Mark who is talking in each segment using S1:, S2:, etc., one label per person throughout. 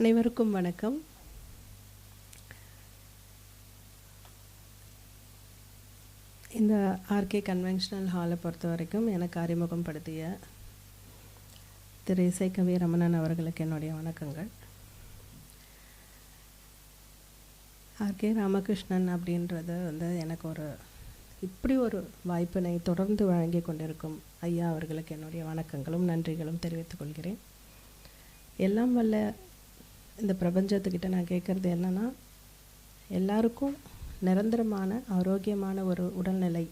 S1: அனைவருக்கும் வணக்கம். இந்த ஆர்கே கன்வென்ஷனல் ஹாலை பொறுத்த வரைக்கும் எனக்கு அறிமுகப்படுத்திய திரு இசைக்கவி ரமணன் அவர்களுக்கு என்னுடைய வணக்கங்கள். ஆர்கே ராமகிருஷ்ணன் அப்படின்றது வந்து எனக்கு ஒரு இப்படி ஒரு வாய்ப்பினை தொடர்ந்து வழங்கி கொண்டிருக்கும் ஐயா அவர்களுக்கு என்னுடைய வணக்கங்களும் நன்றிகளும் தெரிவித்துக் கொள்கிறேன். எல்லாம் வல்ல இந்த பிரபஞ்சத்துக்கிட்ட நான் கேட்குறது என்னன்னா எல்லாருக்கும் நிரந்தரமான ஆரோக்கியமான ஒரு உடல்நிலை.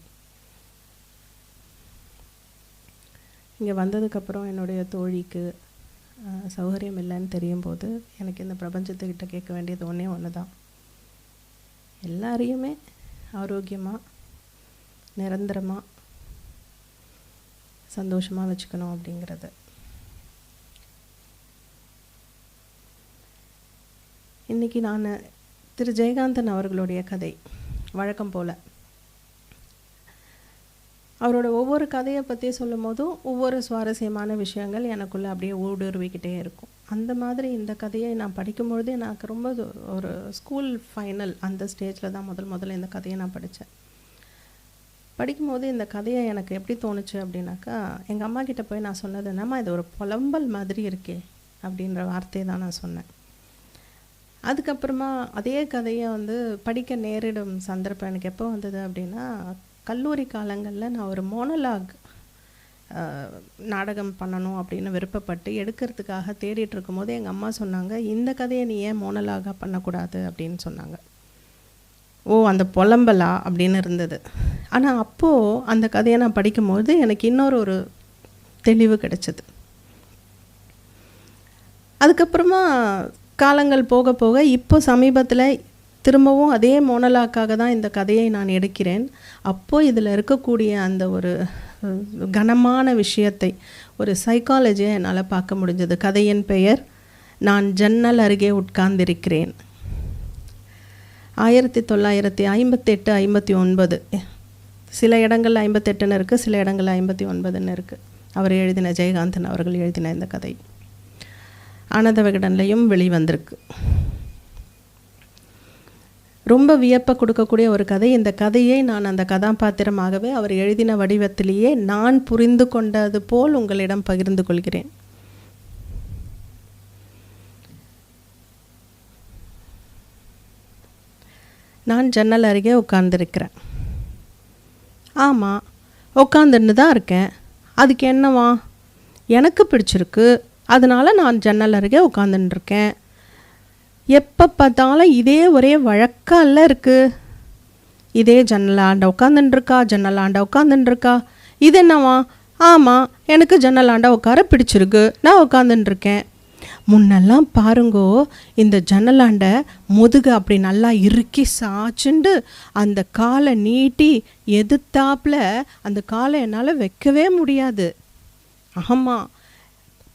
S1: இங்கே வந்ததுக்கப்புறம் என்னுடைய தோழிக்கு சௌகரியம் இல்லைன்னு தெரியும் போது எனக்கு இந்த பிரபஞ்சத்துக்கிட்ட கேட்க வேண்டியது ஒன்றே ஒன்று தான் எல்லாரையுமே ஆரோக்கியமாக நிரந்தரமாக சந்தோஷமாக வச்சுக்கணும் அப்படிங்கிறது. இன்னைக்கு நான் திரு ஜெயகாந்தன் அவர்களுடைய கதை வழக்கம் போல். அவரோட ஒவ்வொரு கதையை பற்றி சொல்லும் போதும் ஒவ்வொரு சுவாரஸ்யமான விஷயங்கள் எனக்குள்ளே அப்படியே ஊடுருவிக்கிட்டே இருக்கும். அந்த மாதிரி இந்த கதையை நான் படிக்கும்பொழுது எனக்கு ரொம்ப ஒரு ஸ்கூல் ஃபைனல் அந்த ஸ்டேஜில் தான் முதல் முதல்ல இந்த கதையை நான் படித்தேன் படிக்கும்போது இந்த கதையை எனக்கு எப்படி தோணுச்சு அப்படின்னாக்கா எங்கள் அம்மா கிட்டே போய் நான் சொன்னது என்னம்மா இது ஒரு புலம்பல் மாதிரி இருக்கே அப்படின்ற வார்த்தையை தான் நான் சொன்னேன். அதுக்கப்புறமா அதே கதையை வந்து படிக்க நேரிடும் சந்தர்ப்பம் எனக்கு எப்போ வந்தது அப்படின்னா கல்லூரி காலங்களில் நான் ஒரு மோனலாக் நாடகம் பண்ணணும் அப்படின்னு விருப்பப்பட்டு எடுக்கிறதுக்காக தேடிட்டு இருக்கும்போது எங்கள் அம்மா சொன்னாங்க இந்த கதையை நீ ஏன் மோனலாக பண்ணக்கூடாது அப்படின்னு சொன்னாங்க. ஓ அந்த புலம்பலா அப்படின்னு இருந்தது. ஆனால் அப்போது அந்த கதையை நான் படிக்கும்போது எனக்கு இன்னொரு ஒரு தெளிவு கிடைச்சது. அதுக்கப்புறமா காலங்கள் போக போக இப்போ சமீபத்தில் திரும்பவும் அதே மோனலாக்காக தான் இந்த கதையை நான் எடுக்கிறேன். அப்போது இதில் இருக்கக்கூடிய அந்த ஒரு கனமான விஷயத்தை ஒரு சைக்காலஜியை என்னால் பார்க்க முடிஞ்சது. கதையின் பெயர் நான் ஜன்னல் அருகே உட்கார்ந்திருக்கிறேன். ஆயிரத்தி தொள்ளாயிரத்தி ஐம்பத்தெட்டு ஐம்பத்தி ஒன்பது சில இடங்களில் ஐம்பத்தெட்டுன்னு இருக்குது சில இடங்களில் ஐம்பத்தி ஒன்பதுன்னு இருக்குது அவர் எழுதின ஜெயகாந்தன் அவர்கள் எழுதின இந்த கதை. ஆனந்த விகடன்லையும் வெளிவந்திருக்கு. ரொம்ப வியப்பை கொடுக்கக்கூடிய ஒரு கதை. இந்த கதையை நான் அந்த கதாபாத்திரமாகவே அவர் எழுதின வடிவத்திலேயே நான் புரிந்து கொண்டது போல் உங்களிடம் பகிர்ந்து கொள்கிறேன். நான் ஜன்னல் அருகே உட்கார்ந்துருக்கிறேன். ஆமாம் உட்காந்துன்னு தான் இருக்கேன். அதுக்கு என்னவா? எனக்கு பிடிச்சிருக்கு. அதனால் நான் ஜன்னல் அருகே உட்காந்துட்டுருக்கேன் எப்போ பார்த்தாலும் இதே ஒரே வழக்கல்ல இருக்குது இதே ஜன்னலாண்ட உட்காந்துட்டுருக்கா ஜன்னலாண்ட உட்காந்துட்டுருக்கா இது என்னவா? ஆமாம் எனக்கு ஜன்னலாண்ட உட்கார பிடிச்சிருக்கு. நான் உட்காந்துட்டுருக்கேன் முன்னெல்லாம் பாருங்கோ இந்த ஜன்னலாண்ட முதுகு அப்படி நல்லா இறுக்கி சாச்சுண்டு அந்த காலை நீட்டி எதிர்த்தாப்பில் அந்த காலை என்னால் வைக்கவே முடியாது. ஆமாம்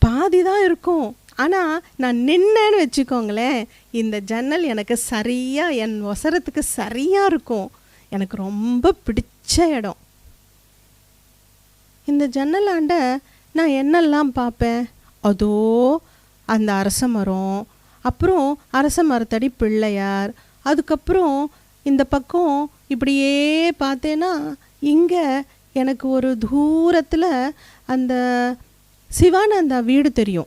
S1: பாதி தான் இருக்கும். ஆனால் நான் நின்னேன்னு வச்சுக்கோங்களேன் இந்த ஜன்னல் எனக்கு சரியாக என் ஒசரத்துக்கு சரியாக இருக்கும். எனக்கு ரொம்ப பிடிச்ச இடம். இந்த ஜன்னலாண்ட நான் என்னெல்லாம் பார்ப்பேன்? அதோ அந்த அரச மரம் அப்புறம் அரச மரத்தடி பிள்ளையார் அதுக்கப்புறம் இந்த பக்கம் இப்படியே பார்த்தேன்னா இங்கே எனக்கு ஒரு தூரத்தில் அந்த சிவானந்தா வீடு தெரியும்.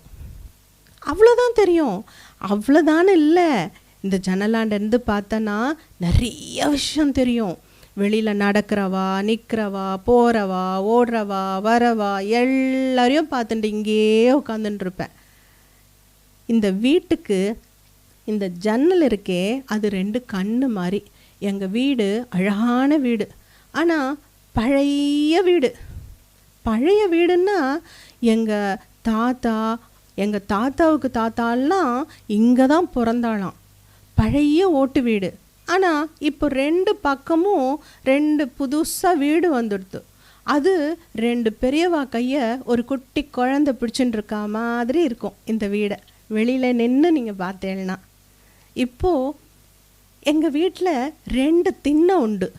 S1: அவ்வளோதான் தெரியும். அவ்வளோதானே இல்லை. இந்த ஜன்னலாண்டேருந்து பார்த்தோன்னா நிறைய விஷயம் தெரியும். வெளியில் நடக்கிறவா நிற்கிறவா போகிறவா ஓடுறவா வரவா எல்லாரையும் பார்த்துட்டு இங்கேயே உட்காந்துட்டு இருப்பேன் இந்த வீட்டுக்கு இந்த ஜன்னல் இருக்கே அது ரெண்டு கண்ணு மாதிரி எங்கள் வீடு அழகான வீடு. ஆனால் பழைய வீடு. பழைய வீடுன்னா எங்கள் தாத்தா எங்கள் தாத்தாவுக்கு தாத்தாலாம் இங்கே தான் பிறந்தாளாம். பழைய ஓட்டு வீடு. ஆனால் இப்போ ரெண்டு பக்கமும் ரெண்டு புதுசாக வீடு வந்துடுது. அது ரெண்டு பெரியவா கையை ஒரு குட்டி குழந்தை பிடிச்சின்னு இருக்கா மாதிரி இருக்கும் இந்த வீடை. வெளியில் நின்று நீங்கள் பார்த்தேன்னா. இப்போது எங்கள் வீட்டில் ரெண்டு திண்ணை உண்டு.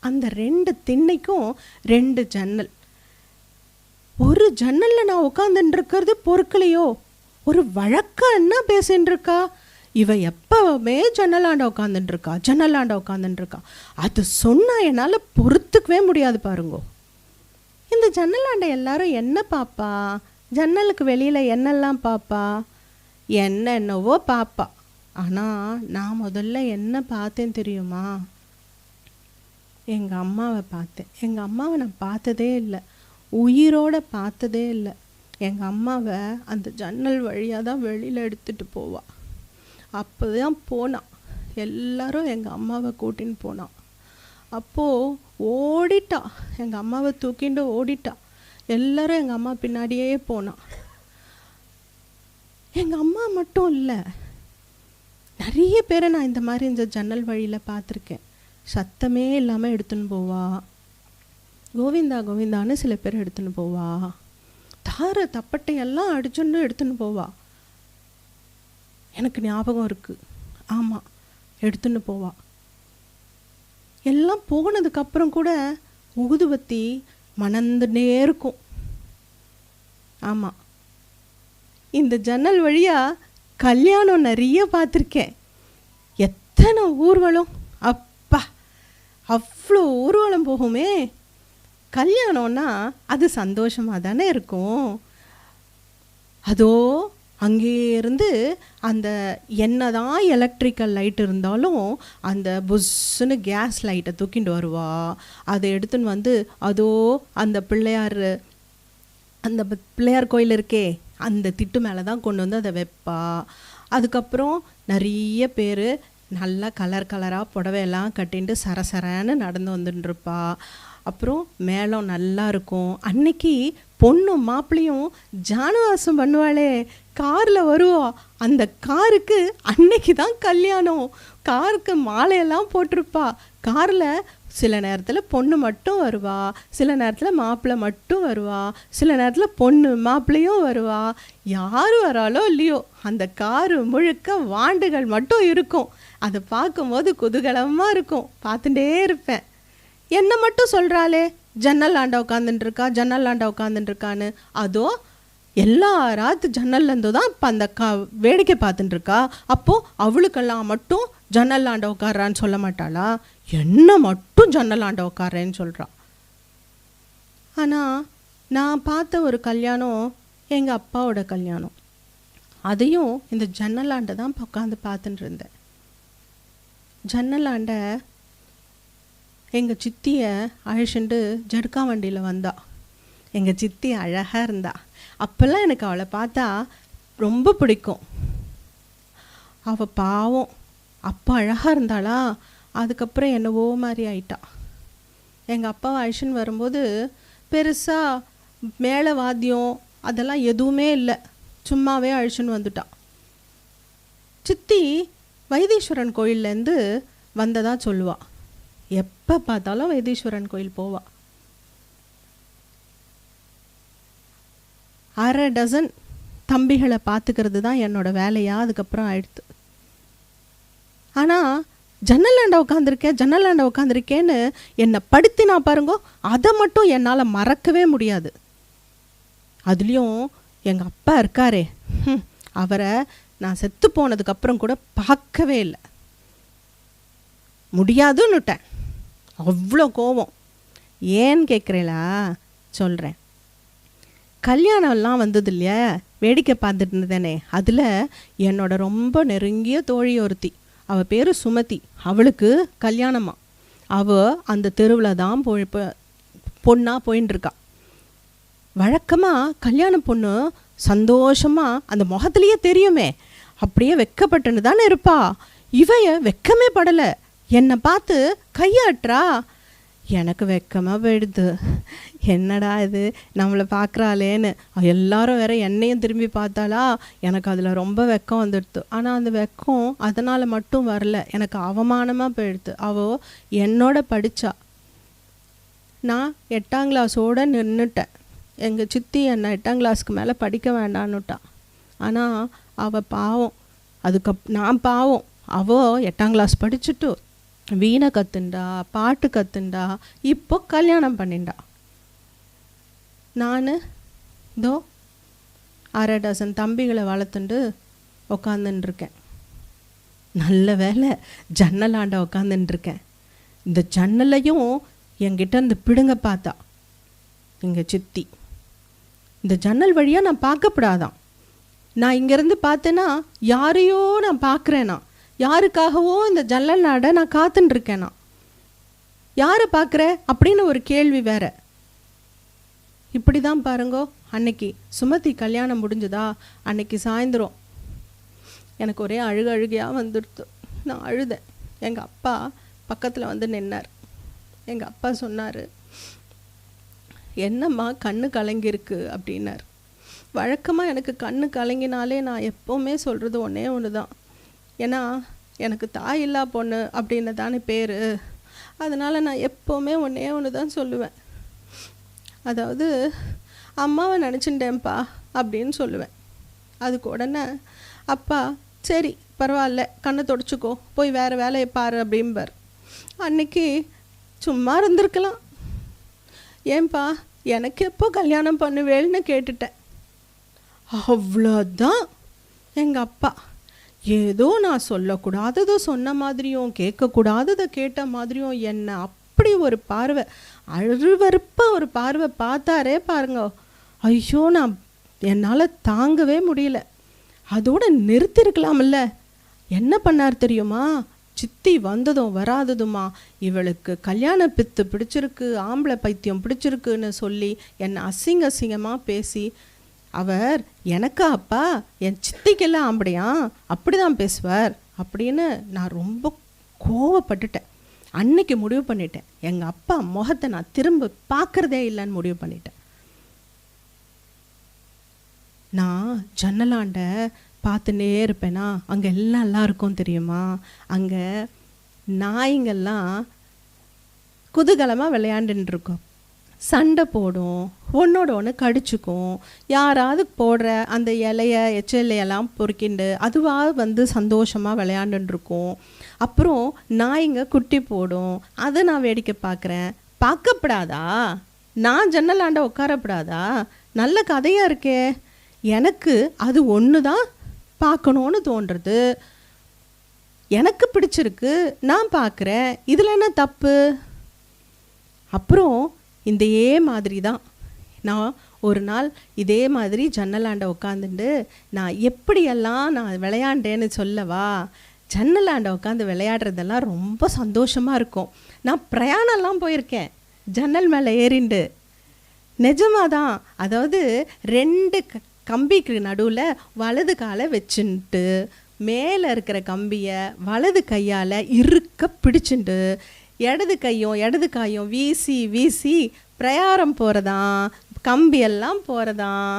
S1: அந்த ரெண்டு திண்ணைக்கும் ரெண்டு ஜன்னல். ஒரு ஜன்னலில் நான் உட்காந்துட்டு இருக்கிறது பொறுக்கலையோ? ஒரு வழக்கம் என்ன பேசின்னு இருக்கா இவ எப்பவுமே ஜன்னலாண்ட உட்காந்துட்டு இருக்கா ஜன்னலாண்ட உட்காந்துட்டு இருக்கா அது சொன்னா என்னால் பொறுத்துக்கவே முடியாது பாருங்கோ. இந்த ஜன்னலாண்ட எல்லாரும் என்ன பாப்பா? ஜன்னலுக்கு வெளியில் என்னெல்லாம் பாப்பா? என்னென்னவோ பாப்பா. ஆனால் நான் முதல்ல என்ன பார்த்தேன் தெரியுமா? எங்கள் அம்மாவை பார்த்தேன். எங்கள் அம்மாவை நான் பார்த்ததே இல்லை. உயிரோட பார்த்ததே இல்லை. எங்கள் அம்மாவை அந்த ஜன்னல் வழியாக தான் வெளியில் எடுத்துகிட்டு போவாள் அப்போ தான் போனான் எல்லாரும் எங்கள் அம்மாவை கூட்டின்னு போனான் அப்போது ஓடிட்டா. எங்கள் அம்மாவை தூக்கிண்டு ஓடிட்டா. எல்லாரும் எங்கள் அம்மா பின்னாடியே போனான் எங்கள் அம்மா மட்டும் இல்லை. நிறைய பேரை நான் இந்த மாதிரி இந்த ஜன்னல் வழியில் பார்த்துருக்கேன். சத்தமே இல்லாமல் எடுத்துன்னு போவா. கோவிந்தா கோவிந்தான்னு சில பேர் எடுத்துன்னு போவா. தார தப்பட்டையெல்லாம் அடிச்சுன்னு எடுத்துன்னு போவா. எனக்கு ஞாபகம் இருக்குது ஆமாம் எடுத்துன்னு போவா. எல்லாம் போனதுக்கப்புறம் கூட ஊதுபத்தி மணந்துட்டே இருக்கும். ஆமாம் இந்த ஜன்னல் வழியாக கல்யாணம் நிறைய பார்த்துருக்கேன். எத்தனை ஊர்வலம்? அப்பா அவ்வளோ ஊர்வலம் போகுமே. கல்யாணம்னா அது சந்தோஷமாக தானே இருக்கும். அதோ அங்கேருந்து இருந்து அந்த என்னதான் எலக்ட்ரிக்கல் லைட் இருந்தாலும் அந்த புஷ்ஷுன்னு கேஸ் லைட்டை தூக்கிட்டு வருவா. அதை எடுத்துன்னு வந்து அதோ அந்த பிள்ளையார் அந்த பிள்ளையார் கோயில் இருக்கே அந்த திட்டு மேலே தான் கொண்டு வந்து அதை வைப்பா. அதுக்கப்புறம் நிறைய பேர் நல்லா கலர் கலராக புடவையெல்லாம் கட்டின்ட்டு சரசரன்னு நடந்து வந்துட்டுருப்பா அப்புறம் மேளம் நல்லா இருக்கும். அன்னைக்கு பொண்ணும் மாப்பிளையும் ஜானவாசம் பண்ணுவாளே. காரில் வருவா. அந்த காருக்கு அன்னைக்கு தான் கல்யாணம். காருக்கு மாலையெல்லாம் போட்டிருப்பா. காரில் சில நேரத்தில் பொண்ணு மட்டும் வருவா. சில நேரத்தில் மாப்பிள்ளை மட்டும் வருவா. சில நேரத்தில் பொண்ணு மாப்பிள்ளையும் வருவா. யார் வராலோ இல்லையோ அந்த காரு முழுக்க வாண்டுகள் மட்டும் இருக்கும். அதை பார்க்கும்போது குதூகலமாக இருக்கும். பார்த்துட்டே இருப்பேன். என்ன மட்டும் சொல்கிறாளே ஜன்னல் ஆண்டா உட்காந்துட்டு இருக்கா ஜன்னல் ஆண்டா உட்காந்துட்டு இருக்கான்னு அதோ எல்லா ராத்து ஜன்னல்லேருந்து தான் இப்போ அந்த கா வேடிக்கை பார்த்துட்டு இருக்கா அப்போது அவளுக்கெல்லாம் மட்டும் ஜன்னல் ஆண்ட உட்கார்றான்னு சொல்ல மாட்டாளா? என்ன மட்டும் ஜன்னல் ஆண்ட உட்கார்றேன்னு சொல்கிறா ஆனால் நான் பார்த்த ஒரு கல்யாணம் எங்கள் அப்பாவோட கல்யாணம். அதையும் இந்த ஜன்னலாண்டை தான் உட்காந்து பார்த்துட்டு இருந்தேன் ஜன்னலாண்டை எங்கள் சித்தியை அழைச்சிட்டு ஜட்கா வண்டியில் வந்தா. எங்கள் சித்தி அழகாக இருந்தா. அப்போல்லாம் எனக்கு அவளை பார்த்தா ரொம்ப பிடிக்கும். அவள் பாவம். அப்போ அழகாக இருந்தாளா? அதுக்கப்புறம் என்னவோ மாதிரி ஆயிட்டா. எங்கள் அப்பாவை அழிச்சுன்னு வரும்போது பெருசாக மேலே வாத்தியம் அதெல்லாம் எதுவுமே இல்லை. சும்மாவே அழிச்சுன்னு வந்துட்டான் சித்தி வைத்தீஸ்வரன் கோயில்லேருந்து வந்ததா சொல்லுவாள் எப்போ பார்த்தாலும் வைத்தீஸ்வரன் கோயில் போவா. அரை டசன் தம்பிகளை பார்த்துக்கிறது தான் என்னோட வேலையா? அதுக்கப்புறம் ஆயிடுத்து. ஆனால் ஜன்னலாண்ட உட்காந்துருக்கேன் ஜன்னலாண்ட உட்காந்துருக்கேன்னு என்னை படுத்தினா பாருங்கோ அதை மட்டும் என்னால் மறக்கவே முடியாது. அதுலேயும் எங்கள் அப்பா இருக்காரே. அவரை நான் செத்து போனதுக்கப்புறம் கூட பார்க்கவே இல்லை. முடியாதுன்னுட்டேன். அவ்வளோ கோபம். ஏன்னு கேட்குறீங்களா சொல்கிறேன் கல்யாணம்லாம் வந்தது இல்லையா வேடிக்கை பார்த்துட்டு இருந்தேனே. அதில் என்னோட ரொம்ப நெருங்கிய தோழி ஒருத்தி. அவள் பேர் சுமதி. அவளுக்கு கல்யாணமா. அவள் அந்த தெருவில் தான் போய் பொண்ணாக போயின்னு வழக்கமாக கல்யாண பொண்ணு சந்தோஷமாக அந்த முகத்துலேயே தெரியுமே. அப்படியே வெக்கப்பட்டுன்னு தானே இருப்பா. இவைய வெக்கமே படலை. என்னை பார்த்து கையாட்டுறா எனக்கு வெக்கமாக போயிடுது. என்னடா இது? நம்மளை பார்க்குறாளேன்னு. எல்லாரும் வேற என்னையும் திரும்பி பார்த்தாளா? எனக்கு அதில் ரொம்ப வெக்கம் வந்துடுது. ஆனால் அந்த வெக்கம் அதனால் மட்டும் வரல. எனக்கு அவமானமாக போயிடுது. அவள் என்னோட படித்தா நான் எட்டாம் கிளாஸோடு நின்றுட்டேன் எங்கள் சித்தி என்னை எட்டாம் கிளாஸ்க்கு மேலே படிக்க வேண்டான்னுட்டான் ஆனால் அவள் பாவம். அதுக்கப் நான் பாவம். அவள் எட்டாம் கிளாஸ் படிச்சுட்டு வீணை கத்துண்டா பாட்டு கத்துண்டா இப்போ கல்யாணம் பண்ணிண்டா. நான் இதோ அரை டசன் தம்பிகளை வளர்த்துண்டு உக்காந்துட்டுருக்கேன் நல்ல வேலை ஜன்னலாண்ட உக்காந்துன்னு இருக்கேன் இந்த ஜன்னலையும் என்கிட்ட இந்த பிடுங்க பார்த்தா. எங்கள் சித்தி. இந்த ஜன்னல் வழியாக நான் பார்க்கப்படாதான். நான் இங்கேருந்து பார்த்தேன்னா யாரையோ நான் பார்க்குறேனா. யாருக்காகவோ இந்த ஜன்னல் நாடை நான் காத்துன்னு நான் யாரை பார்க்குற அப்படின்னு ஒரு கேள்வி வேற. இப்படி தான் பாருங்கோ அன்னைக்கு சுமதி கல்யாணம் முடிஞ்சதா? அன்னைக்கு சாயந்தரம். எனக்கு ஒரே அழுக அழுகையாக வந்துடுத்து. நான் அழுதேன். எங்கள் அப்பா பக்கத்தில் வந்து நின்னார். எங்கள் அப்பா சொன்னார் என்னம்மா கண்ணு கலங்கியிருக்கு? அப்படின்னார். வழக்கமாக எனக்கு கண்ணு கலங்கினாலே நான் எப்போவுமே சொல்கிறது ஒன்றே ஒன்று தான் ஏன்னா எனக்கு தாய் இல்லா பொண்ணு அப்படின்னு தானே பேர். அதனால் நான் எப்போவுமே ஒன்றே ஒன்று தான் சொல்லுவேன். அதாவது அம்மாவை நினச்சிட்டேன்ப்பா அப்படின்னு சொல்லுவேன். அதுக்கு உடனே அப்பா சரி பரவாயில்ல கண்ணை தொடச்சிக்கோ போய் வேறு வேலையை பாரு அப்படிம்பார். அன்னைக்கு சும்மா இருந்திருக்கலாம். ஏன்பா எனக்கு எப்போ கல்யாணம் பண்ணுவேன்னு கேட்டுட்டேன். அவ்வளோதான் எங்கள் அப்பா. ஏதோ நான் சொல்லக்கூடாததோ சொன்ன மாதிரியும் கேட்கக்கூடாததை கேட்ட மாதிரியும் என்னை அப்படி ஒரு பார்வை. அருவறுப்பாக ஒரு பார்வை பார்த்தாரே பாருங்க. ஐயோ நான் என்னால் தாங்கவே முடியல. அதோட நிறுத்திருக்கலாம்ல. என்ன பண்ணார் தெரியுமா? சித்தி வந்ததும் வராததுமா. இவளுக்கு கல்யாண பித்து பிடிச்சிருக்கு ஆம்பளை பைத்தியம் பிடிச்சிருக்குன்னு சொல்லி என்னை அசிங்க அசிங்கமாக பேசி அவர் எனக்கா அப்பா? என் சித்திக்கெல்லாம் ஆம்படையா? அப்படி தான் பேசுவார். அப்படின்னு நான் ரொம்ப கோவப்பட்டுட்டேன். அன்னைக்கு முடிவு பண்ணிட்டேன். எங்கள் அப்பா முகத்தை நான் திரும்ப பார்க்குறதே இல்லைன்னு முடிவு பண்ணிட்டேன். நான் ஜன்னலாண்ட பார்த்துட்டே இருப்பேனா? அங்கே எல்லாம் நல்லா இருக்கும் தெரியுமா? அங்கே நாய்ங்கள்லாம் குதூகலமாக விளையாண்டுன்னு இருக்கும். சண்டை போடும் ஒன்றோட ஒன்று கடிச்சுக்கும். யாராவது போடுற அந்த இலைய எச்சலையெல்லாம் பொறுக்கிண்டு அதுவாக வந்து சந்தோஷமாக விளையாண்டுருக்கும் அப்புறம் நாய்ங்க குட்டி போடும் அதை நான் வேடிக்கை பார்க்குறேன் பார்க்கப்படாதா? நான் ஜன்னலாண்ட உட்காரப்படாதா? நல்ல கதையாக இருக்கே. எனக்கு அது ஒன்று தான் பார்க்கணுன்னு தோன்றுறது எனக்கு பிடிச்சிருக்கு நான் பார்க்குறேன் இதில் என்ன தப்பு? அப்புறம் இதையே மாதிரி தான் நான் ஒரு நாள் இதே மாதிரி ஜன்னலாண்ட உட்காந்துட்டு நான் எப்படியெல்லாம் நான் விளையாண்டேன்னு சொல்லவா? ஜன்னலாண்ட உட்காந்து விளையாடுறதெல்லாம் ரொம்ப சந்தோஷமாக இருக்கும். நான் பிரயாணம்லாம் போயிருக்கேன். ஜன்னல் மேலே ஏறிண்டு. நிஜமாக தான் அதாவது ரெண்டு க கம்பிக்கு நடுவில் வலது காலை வச்சுன்ட்டு மேலே இருக்கிற கம்பியை வலது கையால் இறுக்க பிடிச்சுண்டு இடது கையும் இடது காயும் வீசி வீசி பிரயாரம் போகிறதாம் கம்பியெல்லாம் போகிறதாம்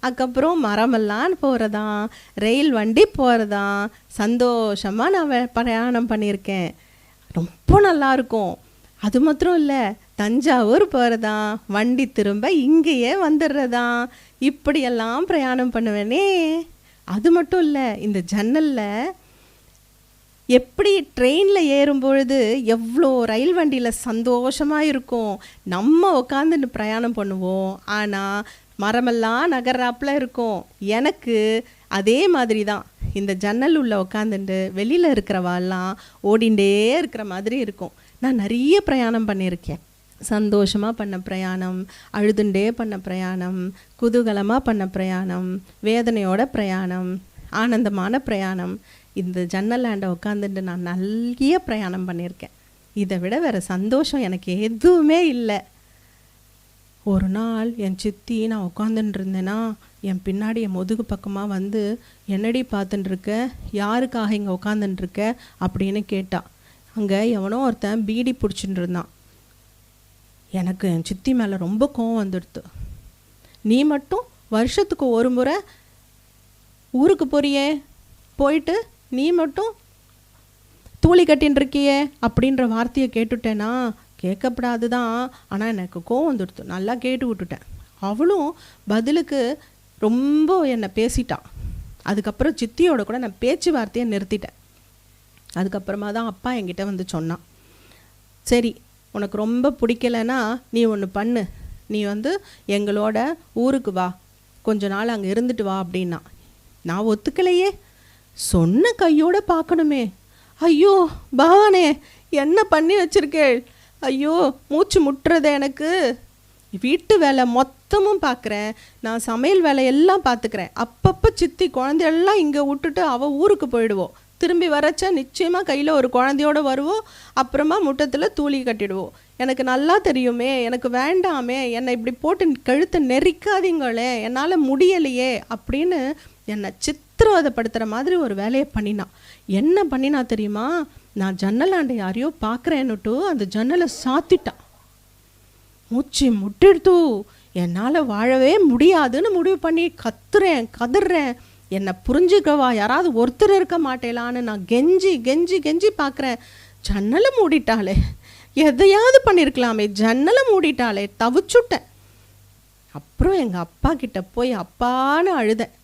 S1: அதுக்கப்புறம் மரமெல்லாம் போகிறதாம் ரயில் வண்டி போகிறதாம் சந்தோஷமாக நான் பிரயாணம் பண்ணியிருக்கேன். ரொம்ப நல்லா இருக்கும் அது மாத்திரம் இல்லை தஞ்சாவூர் போகிறதாம் வண்டி திரும்ப இங்கேயே வந்துடுறதாம் இப்படியெல்லாம் பிரயாணம் பண்ணுவேனே. அது மட்டும் இல்லை இந்த ஜன்னலில் எப்படி ட்ரெயினில் ஏறும் பொழுது எவ்வளோ ரயில் வண்டியில் சந்தோஷமாக இருக்கும். நம்ம உட்காந்துட்டு பிரயாணம் பண்ணுவோம். ஆனால் மரமெல்லாம் நகர்றாப்புல இருக்கும். எனக்கு அதே மாதிரி தான் இந்த ஜன்னல் உள்ள உட்காந்துட்டு வெளியில் இருக்கிறவாள்லாம் ஓடிண்டே இருக்கிற மாதிரி இருக்கும். நான் நிறைய பிரயாணம் பண்ணியிருக்கேன். சந்தோஷமாக பண்ண பிரயாணம் அழுதுண்டே பண்ண பிரயாணம் குதூகலமாக பண்ண பிரயாணம் வேதனையோட பிரயாணம் ஆனந்தமான பிரயாணம். இந்த ஜன்னலாண்ட உட்காந்துட்டு நான் நிறைய பிரயாணம் பண்ணியிருக்கேன் இதை விட வேறு சந்தோஷம் எனக்கு எதுவுமே இல்லை. ஒரு நாள் என் சித்தி நான் உட்காந்துட்டு இருந்தேன்னா என் பின்னாடி என் முதுகு பக்கமாக வந்து என்னடி பார்த்துட்டுருக்க யாருக்காக இங்கே உட்காந்துட்டுருக்க அப்படின்னு கேட்டா. அங்கே எவனோ ஒருத்தன் பீடி பிடிச்சிட்டு இருந்தான். எனக்கு என் சித்தி மேலே ரொம்ப கோவம் வந்துடுது நீ மட்டும் வருஷத்துக்கு ஒரு முறை ஊருக்கு போறியே? போயிட்டு நீ மட்டும் தூளி கட்டின்னு இருக்கியே அப்படின்ற வார்த்தையை கேட்டுட்டேன்னா கேட்கப்படாது தான் ஆனால் எனக்கு கோவம் வந்துடுது நல்லா கேட்டு விட்டுட்டேன். அவளும் பதிலுக்கு ரொம்ப என்னை பேசிட்டான் அதுக்கப்புறம் சித்தியோட கூட நான் பேச்சுவார்த்தையை நிறுத்திட்டேன். அதுக்கப்புறமா தான் அப்பா என்கிட்ட வந்து சொன்னான். சரி உனக்கு ரொம்ப பிடிக்கலைன்னா நீ ஒன்று பண்ணு. நீ வந்து எங்களோட ஊருக்கு வா. கொஞ்ச நாள் அங்கே இருந்துட்டு வா அப்படின்னா. நான் ஒத்துக்கலையே. சொன்ன கையோட பார்க்கணுமே. ஐயோ பவானே என்ன பண்ணி வச்சிருக்கேள்? ஐயோ மூச்சு முட்டுறது எனக்கு. வீட்டு வேலை மொத்தமும் பார்க்குறேன். நான் சமையல் வேலை எல்லாம் பார்த்துக்கிறேன். அப்பப்போ சித்தி குழந்தையெல்லாம் இங்கே விட்டுட்டு அவள் ஊருக்கு போயிடுவோம் திரும்பி வரச்சா நிச்சயமாக கையில் ஒரு குழந்தையோட வருவோம் அப்புறமா முட்டத்தில் தூளி கட்டிடுவோம் எனக்கு நல்லா தெரியுமே எனக்கு வேண்டாமே என்னை இப்படி போட்டு கழுத்தை நெரிக்காதீங்களே என்னால் முடியலையே அப்படின்னு என்னை உத்தரவாதப்படுத்துகிற மாதிரி ஒரு வேலையை பண்ணினான் என்ன பண்ணினா தெரியுமா? நான் ஜன்னலாண்டை யாரையோ பார்க்குறேன்னுட்டு அந்த ஜன்னலை சாத்திட்டான் மூச்சு முட்டிடுத்து என்னால் வாழவே முடியாதுன்னு முடிவு பண்ணி கத்துறேன் கதறேன். என்னை புரிஞ்சுக்கவா? யாராவது ஒருத்தர் இருக்க மாட்டேலான்னு நான் கெஞ்சி கெஞ்சி கெஞ்சி பார்க்குறேன். ஜன்னலை மூடிட்டாளே எதையாவது பண்ணியிருக்கலாமே ஜன்னலை மூடிட்டாளே தவிச்சுட்டேன். அப்புறம் எங்கள் அப்பா கிட்ட போய் அப்பான்னு அழுதேன்.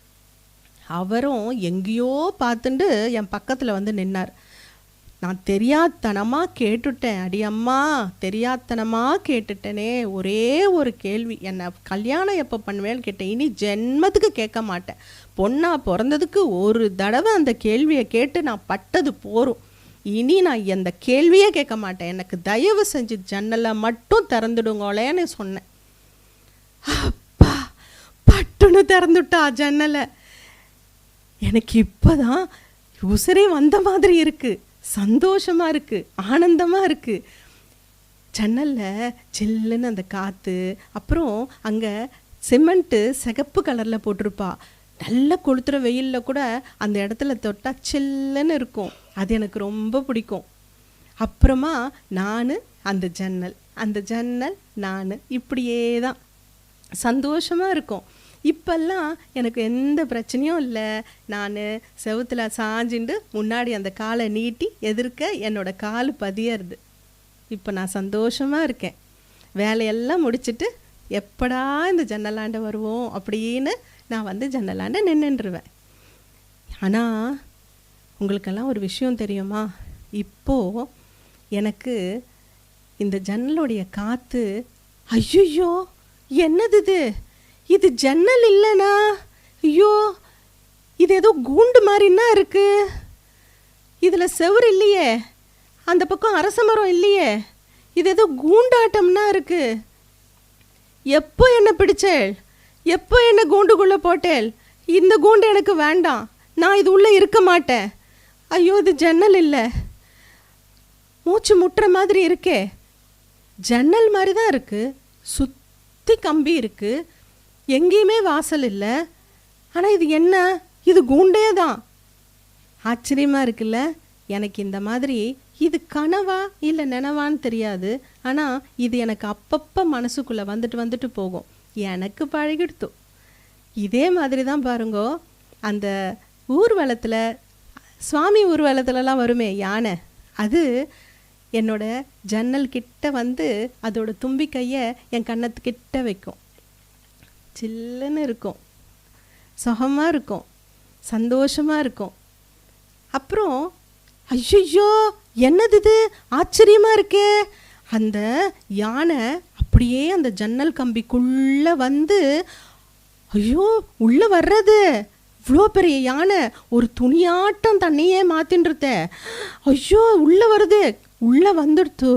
S1: அவரும் எங்கேயோ பார்த்துட்டு என் பக்கத்தில் வந்து நின்னார். நான் தெரியாத்தனமாக கேட்டுட்டேன். அடி அம்மா தெரியாத்தனமாக கேட்டுட்டேனே. ஒரே ஒரு கேள்வி. என்னை கல்யாணம் எப்போ பண்ணுவேன்னு கேட்டேன். இனி ஜென்மத்துக்கு கேட்க மாட்டேன். பொண்ணா பிறந்ததுக்கு ஒரு தடவை அந்த கேள்வியை கேட்டு நான் பட்டது போகும் இனி நான் எந்த கேள்வியே கேட்க மாட்டேன். எனக்கு தயவு செஞ்சு ஜன்னலை மட்டும் திறந்துடுங்களேன்னு சொன்னேன். அப்பா பட்டுன்னு திறந்துட்டா ஜன்னலை. எனக்கு இப்போதான் உசுரே வந்த மாதிரி இருக்குது சந்தோஷமாக இருக்குது ஆனந்தமாக இருக்குது ஜன்னலில் சில்லுன்னு அந்த காற்று அப்புறம் அங்கே சிமெண்ட்டு சிகப்பு கலரில் போட்டிருப்பா. நல்ல கொளுத்துற வெயிலில் கூட அந்த இடத்துல தொட்டால் சில்லுன்னு இருக்கும். அது எனக்கு ரொம்ப பிடிக்கும். அப்புறமா நான் அந்த ஜன்னல் அந்த ஜன்னல் நான். இப்படியே தான் சந்தோஷமாக இருக்கும். இப்பெல்லாம் எனக்கு எந்த பிரச்சனையும் இல்லை. நான் செவுத்துல சாஞ்சிண்டு முன்னாடி அந்த காலை நீட்டி எதிர்க்க என்னோட கால் பதியறது. இப்போ நான் சந்தோஷமாக இருக்கேன். வேலையெல்லாம் முடிச்சுட்டு எப்படா இந்த ஜன்னலாண்ட வருவோம் அப்படின்னு நான் வந்து ஜன்னலாண்ட நின்றுருவேன் ஆனால் உங்களுக்கெல்லாம் ஒரு விஷயம் தெரியுமா? இப்போது எனக்கு இந்த ஜன்னலுடைய காற்று ஐயோ என்னது இது? இது ஜன்னல் இல்லைனா? ஐயோ இது ஏதோ கூண்டு மாதிரின்னா இருக்கு. இதில் செவுரு இல்லையே. அந்த பக்கம் அரச மரம் இல்லையே. இது ஏதோ கூண்டாட்டம்னா இருக்கு. எப்போ என்ன பிடிச்சேள்? எப்போ என்னை கூண்டுக்குள்ளே போட்டேள்? இந்த கூண்டு எனக்கு வேண்டாம். நான் இது உள்ளே இருக்க மாட்டேன். ஐயோ இது ஜன்னல் இல்லை. மூச்சு முட்டுற மாதிரி இருக்கே. ஜன்னல் மாதிரி தான் இருக்குது சுற்றி கம்பி இருக்குது எங்கேயுமே வாசல் இல்லை. ஆனால் இது என்ன? இது கூண்டே தான். ஆச்சரியமாக இருக்குல்ல? எனக்கு இந்த மாதிரி இது கனவா இல்லை நினவான்னு தெரியாது. ஆனால் இது எனக்கு அப்பப்போ மனசுக்குள்ளே வந்துட்டு வந்துட்டு போகும். எனக்கு பழகிடுத்து. இதே மாதிரி தான் பாருங்கோ. அந்த ஊர்வலத்தில் சுவாமி ஊர்வலத்துலலாம் வருமே யானை. அது என்னோட ஜன்னல் கிட்ட வந்து அதோட தும்பி கையை என் கண்ணத்துக்கிட்ட வைக்கும். சில்லுன்னு இருக்கும். சுகமாக இருக்கும். சந்தோஷமாக இருக்கும். அப்புறம் ஐயோ என்னது இது? ஆச்சரியமாக இருக்கே. அந்த யானை அப்படியே அந்த ஜன்னல் கம்பிக்குள்ளே வந்து ஐயோ உள்ளே வர்றது. இவ்வளோ பெரிய யானை ஒரு துணியாட்டம் தண்ணியே மாத்தின்றுத்த ஐயோ உள்ளே வருது. உள்ளே வந்துடுத்து.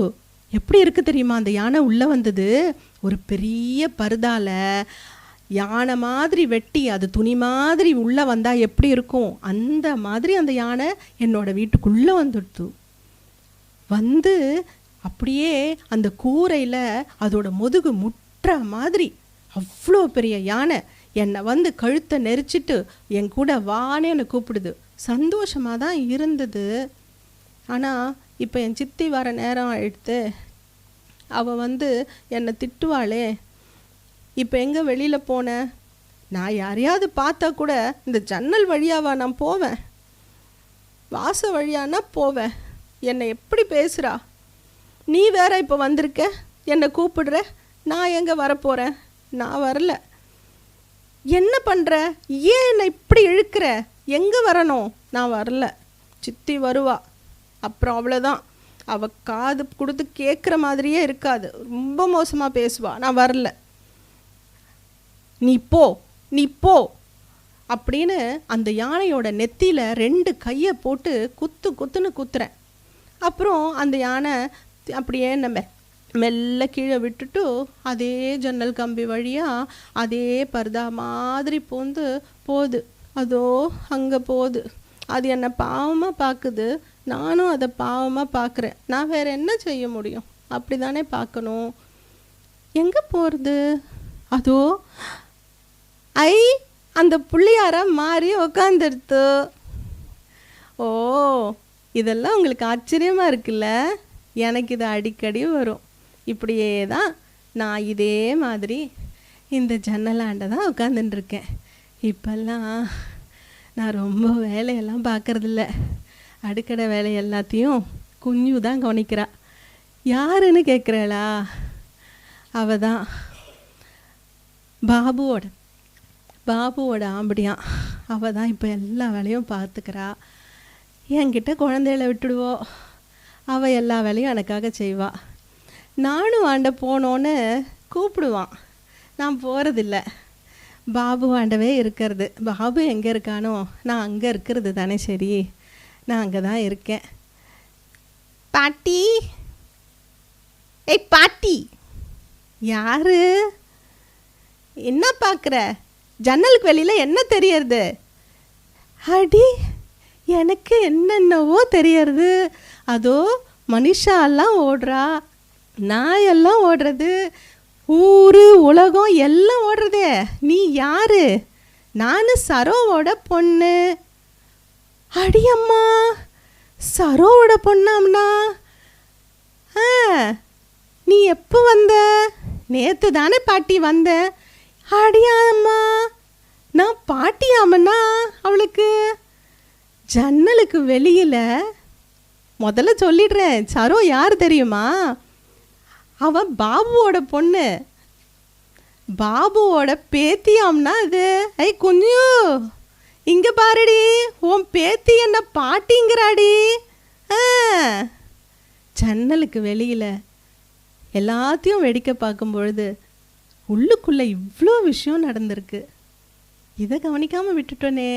S1: எப்படி இருக்கு தெரியுமா? அந்த யானை உள்ளே வந்தது. ஒரு பெரிய பருதால யானை மாதிரி வெட்டி அது துணி மாதிரி உள்ளே வந்தால் எப்படி இருக்கும்? அந்த மாதிரி அந்த யானை என்னோடய வீட்டுக்குள்ளே வந்துடுது. வந்து அப்படியே அந்த கூரையில் அதோட முதுகு முட்டுற மாதிரி அவ்வளோ பெரிய யானை என்னை வந்து கழுத்தை நெரிச்சிட்டு என் கூட வானே என்னை கூப்பிடுது. சந்தோஷமாக தான் இருந்தது. ஆனால் இப்போ என் சித்தி வர நேரம் ஆயிடுத்து. அவள் வந்து என்னை திட்டுவாளே இப்போ எங்கே வெளியில் போனேன் நான் யாரையாவது பார்த்தா கூட இந்த ஜன்னல் வழியாவா நான் போவேன். வாச வழியானா போவேன். என்னை எப்படி பேசுகிறா நீ வேற இப்போ வந்திருக்க? என்னை கூப்பிடுற? நான் எங்கே வரப்போகிறேன் நான் வரல. என்ன பண்ணுற ஏன் என்னை இப்படி இழுக்கிற? எங்கே வரணும்? நான் வரல. சித்தி வருவா. அப்புறம் அவ்வளோதான் அவள் காது கொடுத்து கேட்குற மாதிரியே இருக்காது. ரொம்ப மோசமாக பேசுவாள் நான் வரல. நீ போ நீ போ. அப்படின்னு அந்த யானையோட நெத்தியில் ரெண்டு கையை போட்டு குத்து குத்துன்னு குத்துறேன். அப்புறம் அந்த யானை அப்படியே நம்ம மெல்ல கீழே விட்டுட்டு அதே ஜன்னல் கம்பி வழியாக அதே பர்தா மாதிரி போந்து போகுது. அதோ அங்கே போகுது. அது என்னை பாவமாக பார்க்குது நானும் அதை பாவமாக பார்க்குறேன் நான் வேறு என்ன செய்ய முடியும்? அப்படி தானே பார்க்கணும். எங்கே போகிறது அதோ ஐ அந்த புள்ளியார மாறி உக்காந்துருத்து. ஓ இதெல்லாம் உங்களுக்கு ஆச்சரியமாக இருக்குல்ல? எனக்கு இது அடிக்கடி வரும். இப்படியே தான் நான் இதே மாதிரி இந்த ஜன்னலாண்ட தான் உட்காந்துட்டுருக்கேன் இப்போல்லாம் நான் ரொம்ப வேலையெல்லாம் பார்க்குறதில்ல அடுக்கடை வேலை எல்லாத்தையும் குஞ்சு தான் கவனிக்கிறா. யாருன்னு கேட்குறாளா அவ தான் பாபுவோட பாபுவோட ஆம்படியான் அவள் தான் இப்போ எல்லா வேலையும் பார்த்துக்கிறா என்கிட்ட குழந்தைகளை விட்டுடுவோம் அவள் எல்லா வேலையும் எனக்காக செய்வாள் நானும் ஆண்ட போனோன்னு கூப்பிடுவான். நான் போகிறதில்ல பாபு ஆண்டவே இருக்கிறது. பாபு எங்கே இருக்கானோ? நான் அங்கே இருக்கிறது தானே சரி. நான் அங்கே தான் இருக்கேன். பாட்டி! ஏய் பாட்டி! யாரு? என்ன பார்க்குற ஜன்னலுக்கு வெளியில் என்ன தெரியறது? அடி எனக்கு என்னென்னவோ தெரியறது. அதோ மனுஷாலாம் ஓடுறா. நாயெல்லாம் ஓடுறது. ஊர் உலகம் எல்லாம் ஓடுறதே. நீ யார்? நான் சரோவோட பொண்ணு. அடியம்மா சரோவோட பொண்ணாம்னா? ஆ நீ எப்போ வந்த? நேற்று தானே பாட்டி வந்த. அடியாம்மா நான் பாட்டியாமண்ணா அவளுக்கு. ஜன்னலுக்கு வெளியில் முதல்ல சொல்லிடுறேன். சரோ யார் தெரியுமா? அவன் பாபுவோட பொண்ணு. பாபுவோட பேத்தியாம்னா அது ஐ குஞ்சு. இங்கே பாருடி. உன் பேத்தி என்ன பாட்டிங்கிறாடி. ஆ. ஜன்னலுக்கு வெளியில் எல்லாத்தையும் வெடிக்க பார்க்கும் பொழுது உள்ளுக்குள்ளே இவ்வளோ விஷயம் நடந்திருக்கு. இதை கவனிக்காமல் விட்டுட்டோனே.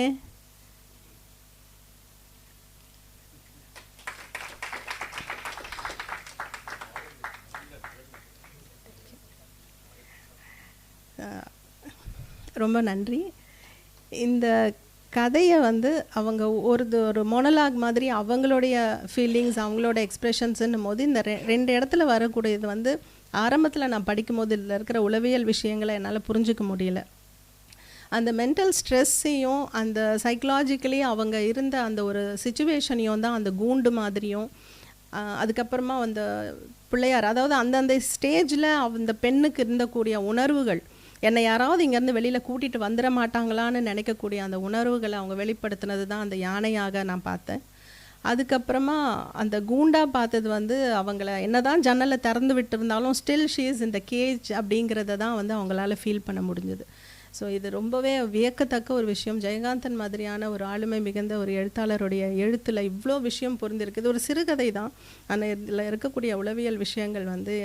S1: ரொம்ப நன்றி. இந்த கதையை வந்து அவங்க ஒரு ஒரு மொனலாக் மாதிரி அவங்களுடைய ஃபீலிங்ஸ் அவங்களோட எக்ஸ்ப்ரெஷன்ஸுன்னும் போது இந்த ரெ ரெண்டு இடத்துல வரக்கூடியது வந்து ஆரம்பத்தில் நான் படிக்கும்போது இதில் இருக்கிற உளவியல் விஷயங்களை என்னால் புரிஞ்சுக்க முடியல. அந்த மென்டல் ஸ்ட்ரெஸ்ஸையும் அந்த சைக்கலாஜிக்கலி அவங்க இருந்த அந்த ஒரு சுச்சுவேஷனையும் தான் அந்த கூண்டு மாதிரியும் அதுக்கப்புறமா அந்த பிள்ளையார் அதாவது அந்தந்த ஸ்டேஜில் அந்த பெண்ணுக்கு இருந்தக்கூடிய உணர்வுகள் என்னை யாராவது இங்கேருந்து வெளியில் கூட்டிகிட்டு வந்துட மாட்டாங்களான்னு நினைக்கக்கூடிய அந்த உணர்வுகளை அவங்க வெளிப்படுத்தினது தான் அந்த யானையாக நான் பார்த்தேன். அதுக்கப்புறமா அந்த கூண்டா பார்த்தது வந்து அவங்கள என்னதான் ஜன்னலை திறந்து விட்டுருந்தாலும் ஸ்டில் ஷீஸ் இந்த கேஜ் அப்படிங்கிறத தான் வந்து அவங்களால ஃபீல் பண்ண முடிஞ்சது. ஸோ இது ரொம்பவே வியக்கத்தக்க ஒரு விஷயம். ஜெயகாந்தன் மாதிரியான ஒரு ஆளுமை மிகுந்த ஒரு எழுத்தாளருடைய எழுத்தில் இவ்வளோ விஷயம் பொருந்திருக்கு இது ஒரு சிறுகதை தான். ஆனால் இதில் இருக்கக்கூடிய உளவியல் விஷயங்கள் வந்து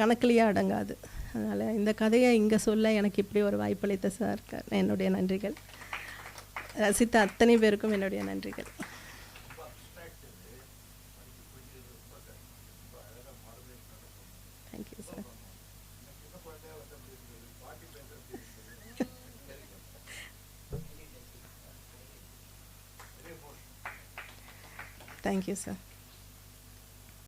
S1: கணக்கிலேயே அடங்காது. அதனால் இந்த கதையை இங்கே சொல்ல எனக்கு இப்படி ஒரு வாய்ப்பளித்த சார் என்னுடைய நன்றிகள். ரசித்த அத்தனை பேருக்கும் என்னுடைய நன்றிகள் தேங்க்யூ சார் தேங்க்யூ சார்